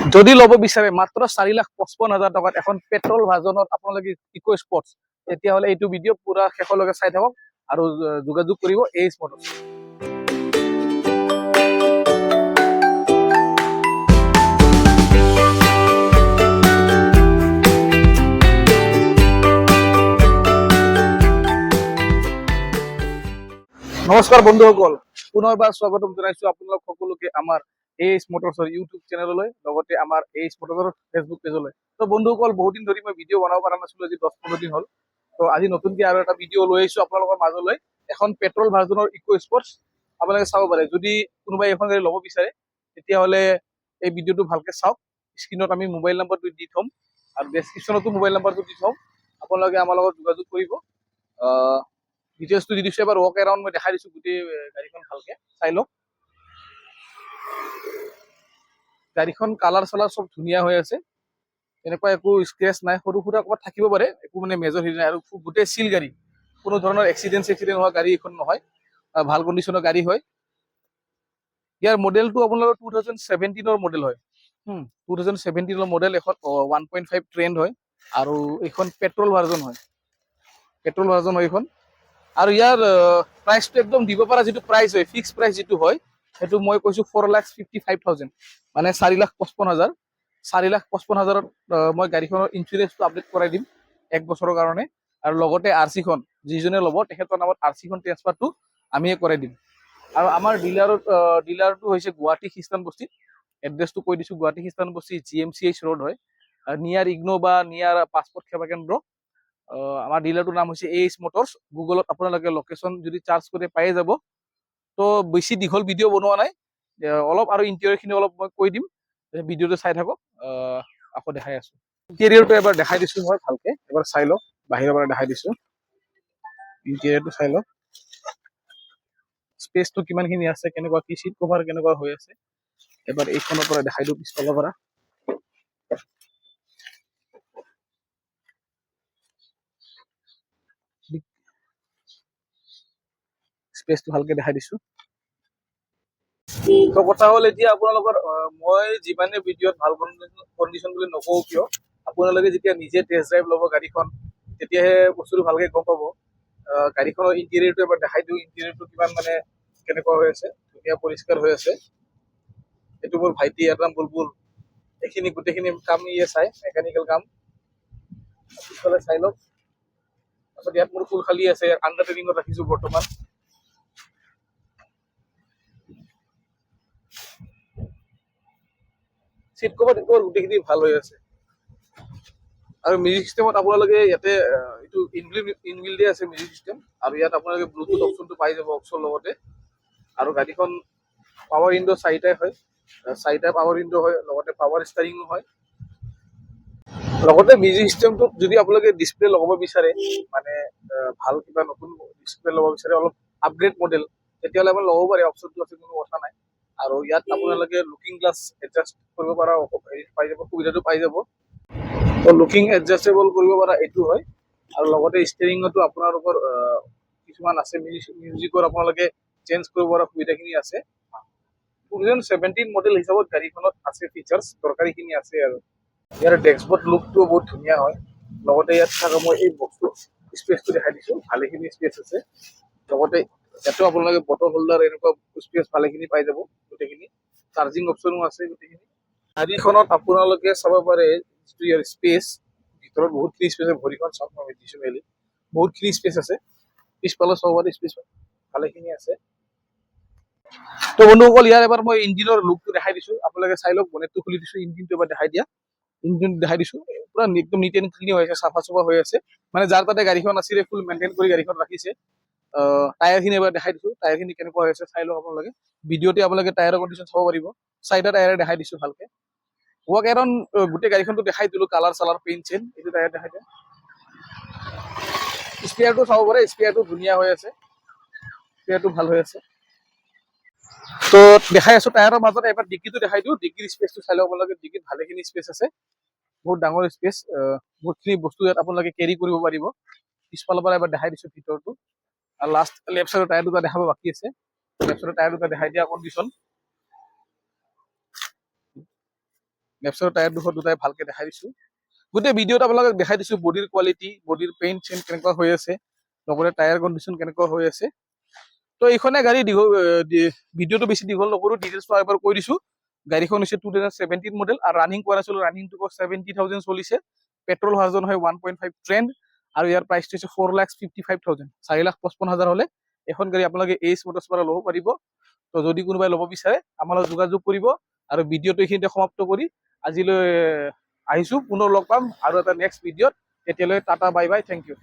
যদি ল'ব বিচাৰে মাত্ৰ চাৰি লাখ পঁচপন্ন হাজাৰ টকাত এখন পেট্ৰল ভাৰ্জনত আপোনালোকে ইক' স্পৰ্টছ তেতিয়াহ'লে এইটো ভিডিঅ' পুৰা শেষলৈকে চাই থাকক আৰু যোগাযোগ কৰিব এই স্পৰ্টছ। নমস্কাৰ বন্ধুসকল পুনৰবাৰ স্বাগতম জনাইছো আপোনালোক সকলোকে আমাৰ এইচ মটৰ্ছৰ ইউটিউব চেনেললৈ লগতে আমাৰ এইচ মটৰ্ছৰ ফেচবুক পেজলৈ তো বন্ধুসকল বহুত দিন ধৰি মই ভিডিঅ' বনাব পৰা নাছিলো, আজি দহ পোন্ধৰ দিন হ'ল। তো আজি নতুনকৈ আৰু এটা ভিডিঅ' লৈ আহিছো আপোনালোকৰ মাজলৈ। এখন পেট্ৰল ভাৰ্জনৰ ইক' স্পৰ্টছ আপোনালোকে চাব পাৰে। যদি কোনোবাই এখন গাড়ী ল'ব বিচাৰে, তেতিয়াহ'লে এই ভিডিঅ'টো ভালকে চাওক। স্ক্ৰীণত আমি মোবাইল নাম্বাৰটো দি থ'ম আৰু ডেছক্ৰিপশ্যনতো মোবাইল নাম্বাৰটো দি থ'ম। আপোনালোকে আমাৰ লগত যোগাযোগ কৰিব। ডিটেইলছটো দি দিছো। এবাৰ ৱক এৰাউণ্ড মই দেখাই দিছো গোটেই গাড়ীখন ভালকে। চাই লওক। গাড়ীখন কালাৰ চালাৰ চব ধুনীয়া হৈ আছে। এনেকুৱা একো স্ক্ৰেচ নাই, সৰু সুৰা ক'ৰবাত থাকিব পাৰে, একো মানে মেজৰ হেৰি নাই আৰু গোটেই চিল গাড়ী। কোনো ধৰণৰ এক্সিডেণ্ট চেক্সিডেণ্ট হোৱা গাড়ী এখন নহয় ভালো কণ্ডিশ্যনৰ গাড়ী হয়। ইয়াৰ মডেলটো আপোনালোকৰ টু থাউজেণ্ড ছেভেণ্টিনৰ মডেল হয়। টু থাউজেণ্ড ছেভেণ্টিনৰ মডেল এখন ওৱান পইণ্ট ফাইভ ট্ৰেণ্ড হয় আৰু এইখন পেট্ৰল ভাৰ্জন হয়। পেট্ৰল ভাৰ্জন হয় এইখন। আৰু ইয়াৰ প্ৰাইচটো একদম দিব পৰা যিটো প্ৰাইচ হয় ফিক্স প্ৰাইচ যিটো হয় সেইটো মই কৈছো four lakh fifty five thousand মানে চাৰি লাখ পঁচপন্ন হাজাৰ। চাৰি লাখ পঁচপন্ন হাজাৰত মই গাড়ীখনৰ ইঞ্চুৰেঞ্চটো আপডেট কৰাই দিম এক বছৰৰ কাৰণে। আৰু লগতে আৰ চিখন যিজনে ল'ব, তেখেতৰ নামত আৰ চিখন ট্ৰেন্সফাৰটো আমিয়ে কৰাই দিম। আৰু আমাৰ ডিলাৰত ডিলাৰটো হৈছে গুৱাহাটী খ্ৰীষ্টান বস্তিত এড্ৰেছটো কৈ দিছো, Guwahati Christian Basti G M C H road হয়। নিয়াৰ ইগনো বা নিয়াৰ পাছপৰ্ট সেৱা কেন্দ্ৰ। আমাৰ ডিলাৰটোৰ নাম হৈছে এইচ মটৰ্ছ গুগলত আপোনালোকে লোকেশ্যন যদি চাৰ্চ কৰি পায়ে যাব তো বেছি দীঘল ভিডিঅ' বনোৱা নাই। অলপ আৰু ইণ্টেৰিয়ৰখিনি অলপ মই কৈ দিম। ভিডিঅ'টো চাই থাকক। আকৌ দেখাই আছো। ইণ্টেৰিয়ৰটো এবাৰ দেখাই দিছো মই ভালকে। এবাৰ চাই লওক বাহিৰৰ পৰা দেখাই দিছো। ইণ্টেৰিয়ৰটো চাই লওক স্পেচটো কিমানখিনি আছে, কেনেকুৱা কি চিট কভাৰ কেনেকুৱা হৈ আছে। এবাৰ এইখনৰ পৰা দেখাই দিওঁ পিছফালৰ পৰা। স্পেচটো ভালকে দেখাই দিছো। তো কথা হ'ল এতিয়া আপোনালোকৰ মই যিমানে ভিডিঅ'ত ভালো কণ্ডিশ্যন বুলি নকওঁ কিয়, আপোনালোকে যেতিয়া নিজে টেষ্ট ড্ৰাইভ ল'ব গাড়ীখন, তেতিয়াহে বস্তুটো ভালকে গম পাব। গাড়ীখনৰ ইণ্টেৰিয়ৰটো এবাৰ দেখাই দিওঁ ইণ্টেৰিয়ৰটো কিমান মানে কেনেকুৱা হৈ আছে, ধুনীয়া পৰিষ্কাৰ হৈ আছে। এইটো মোৰ ভাইটি এটাম বুলবুল। এইখিনি গোটেইখিনি কাম ইয়ে চাই মেকানিকেল কাম। পিছফালে চাই লওক। তাৰপিছত ইয়াত মোৰ ফুল খালী আছে আণ্ডাৰ ট্ৰেনিঙত ৰাখিছো বৰ্তমান। চিট কভাৰ টিট গোটেইখিনি ভালো হৈ আছে। আৰু মিউজিক চিষ্টেমত আপোনালোকে ইয়াতে এইটো ইনবিল ইনবিল আছে মিউজিক চিষ্টেম আৰু ইয়াত আপোনালোকে ব্লুটুথ অপশ্যনটো পাই যাব অপশ্যন লগতে। আৰু গাড়ীখন পাৱাৰ উইণ্ড' চাৰিটাই হয়। চাৰিটা পাৱাৰ উইণ্ড' হয়, লগতে পাৱাৰ ষ্টাৰিঙো হয়। লগতে মিউজিক চিষ্টেমটোত যদি আপোনালোকে ডিছপ্লে লগাব বিচাৰে মানে ভালো কিবা নতুন ডিছপ্লে ল'ব বিচাৰে, অলপ আপগ্ৰেড মডেল তেতিয়াহ'লে আপুনি ল'ব পাৰে অপশ্যনটো আছে, কোনো কথা নাই। আৰু ইয়াত আপোনালোকে লুকিং গ্লাছ এডজাষ্ট কৰিব পৰা পাই যাব, সুবিধাটো পাই যাব। তো লুকিং এডজাষ্টেবল কৰিব পৰা, এইটো হয়। আৰু লগতে ষ্টেৰিঙতো আপোনালোকৰ কিছুমান আছে মিউজিকৰ আপোনালোকে চেঞ্জ কৰিব পৰা সুবিধাখিনি আছে। টু থাউজেণ্ড ছেভেণ্টিন মডেল হিচাপত গাড়ীখনত আছে ফিচাৰ্ছ দৰকাৰীখিনি আছে আৰু। ইয়াৰ ডেস্কবৰ্ড লুকটো বহুত ধুনীয়া হয়। লগতে ইয়াত থকা মই এই বস্তু স্পেচটো দেখাই দিছোঁ, ভালেখিনি স্পেচ আছে। লগতে ইয়াতো আপোনালোকে বটল হোল্ডাৰ এনেকুৱা স্পেচ ভালেখিনি পাই যাব গোটেইখিনি। চাৰ্জিং অপশ্যনো আছে গোটেইখিনি। গাড়ীখনত আপোনালোকে চাব পাৰে, যিটো ইয়াৰ স্পেচ ভিতৰত বহুতখিনি স্পেচ আছে, ভৰিখন চাওক, মই দিছোঁ মেলি বহুতখিনি স্পেচ আছে। পিছফালে চাব পাৰে স্পেচ ভালেখিনি আছে। তো বন্ধুসকল, ইয়াৰ এবাৰ মই ইঞ্জিনৰ লুকটো দেখাই দিছোঁ। আপোনালোকে চাই লওক বনেটটো খুলি দিছোঁ ইঞ্জিনটো এবাৰ দেখাই দিয়া। ইঞ্জিন দেখাই দিছোঁ। পুৰা একদম নিট এণ্ড ক্লিন হৈ আছে চাফা চাফা হৈ আছে। মানে যাৰ তাতে গাড়ীখন আছিলে ফুল মেইনটেইন কৰি গাড়ীখন ৰাখিছে। টায়াৰখিনি এবাৰ দেখাই দিছোঁ। টায়াৰখিনি কেনেকুৱা হৈ আছে চাই লওক আপোনালোকে। ভিডিঅ'তে আপোনালোকে টায়াৰৰ কণ্ডিশ্যন চাব পাৰিব। চাৰিটা টায়াৰে দেখাই দিছোঁ ভালকে। ৱক এৰন গোটেই গাড়ীখনটো দেখাই দিলোঁ কালাৰ চালাৰ পেইণ্ট চেইন এইটো টায়াৰ দেখাই দিয়া স্পেয়াৰটো চাব পাৰে স্পেয়াৰটো ধুনীয়া হৈ আছে। স্পেয়াৰটো ভালো হৈ আছে। তো দেখাই আছো টায়াৰৰ মাজত, এবাৰ ডিগ্ৰীটো দেখাই দিওঁ। ডিগ্ৰীৰ স্পেচটো চাই ল'ব আপোনালোকে, ডিগ্ৰীত ভালেখিনি স্পেচ আছে। বহুত ডাঙৰ স্পেচ বহুতখিনি বস্তু ইয়াত আপোনালোকে কেৰি কৰিব পাৰিব। পিছফালৰ পৰা এবাৰ দেখাই দিছোঁ ভিতৰটো। আৰু লাষ্ট লেফ্ট চাইডৰ টায়াৰ দুটা দেখাব বাকী আছে। লেফ্ট চাইডৰ টায়াৰ দুটা দেখাই দিয়া কণ্ডিশ্যন নেপচাৰৰ টায়াৰ দুখন দুটাই ভালকে দেখাই দিছো। গোটেই ভিডিঅ'ত আপোনালোকক দেখাই দিছো বডিৰ কোৱালিটি বডিৰ পেইণ্ট চেইণ্ট কেনেকুৱা হৈ আছে, লগতে টায়াৰ কণ্ডিশ্যন কেনেকুৱা হৈ আছে। তো এইখনে গাড়ী দীঘল ভিডিঅ'টো বেছি দীঘল নকৰো ডিটেইলছটো এবাৰ কৈ দিছো। গাড়ীখন হৈছে টু থাউজেণ্ড ছেভেণ্টিন মডেল আৰু ৰানিং কৰা আছিলো ৰানিংটো ছেভেণ্টি থাউজেণ্ড চলিছে। পেট্ৰল ভাৰ্জন হয় ওৱান পইণ্ট ফাইভ ট্ৰেণ্ড আৰু ইয়াৰ প্ৰাইচটো হৈছে four lakh fifty five thousand চাৰি লাখ পঁচপন্ন হাজাৰ হ'লে এখন গাড়ী আপোনালোকে এইচ মটৰ্ছ পৰা ল'ব পাৰিব। তো যদি কোনোবাই ল'ব বিচাৰে আমাৰ লগত যোগাযোগ কৰিব আৰু ভিডিঅ'টো এইখিনিতে সমাপ্ত কৰি আজিলৈ আহিছোঁ। পুনৰ লগ পাম আৰু এটা নেক্সট ভিডিঅ'ত। তেতিয়ালৈ tata bye bye thank you